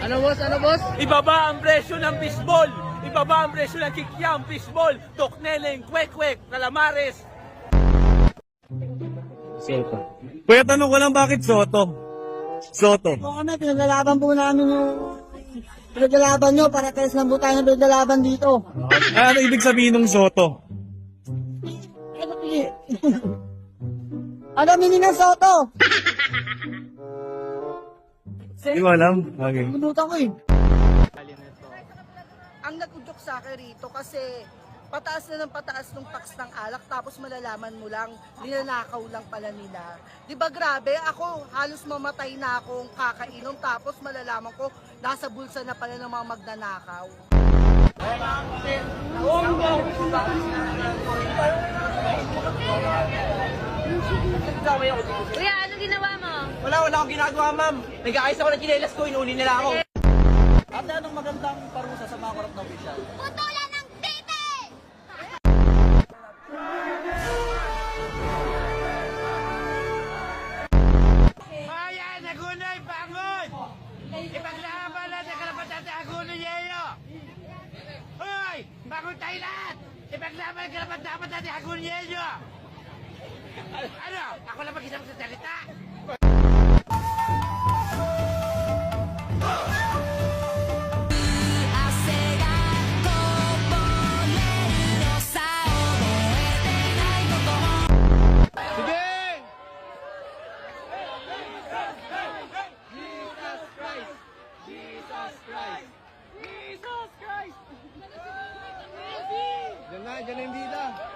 Ano boss? Ano boss? Ibaba ang presyo ng fishball! Ibaba ang presyo ng kikyam, fishball, tokneleng, kwek-kwek, calamares. Soto. Kuya, tanong ko lang bakit Soto? Soto. Po kami, pinaglalaban po namin yung pinaglalaban nyo para test lang po tayo ng pinaglalaban dito. Ano ibig sabihin ng Soto? Ano pili? ano meaning ng Soto? Hindi ko alam. Okay. Minutan ko eh. ang nag-udyok sa akin rito kasi pataas na ng pataas ng tax ng alak tapos malalaman mo lang, ninanakaw lang pala nila. Di ba grabe? Ako halos mamatay na akong kakainom tapos malalaman ko nasa bulsa na pala ng mga magnanakaw. Kuya, ano ginawa mo? Wala, wala akong ginagawa, ma'am. Nag-aayos ako ng chinelas ko, inuuli nila ako. Ate, anong magandang parusa sa mga korap na opisyal? Putulan ng titi! Ayan, nagunay, bangon! Ipaglaban natin karapatan sa aguno niyo! Hoy! Bangon tayo lahat! Ipaglaban ang karapatan dapat natin aguno niyo! Ano? Ako lang mag-isa magsasalita? Na yung bida.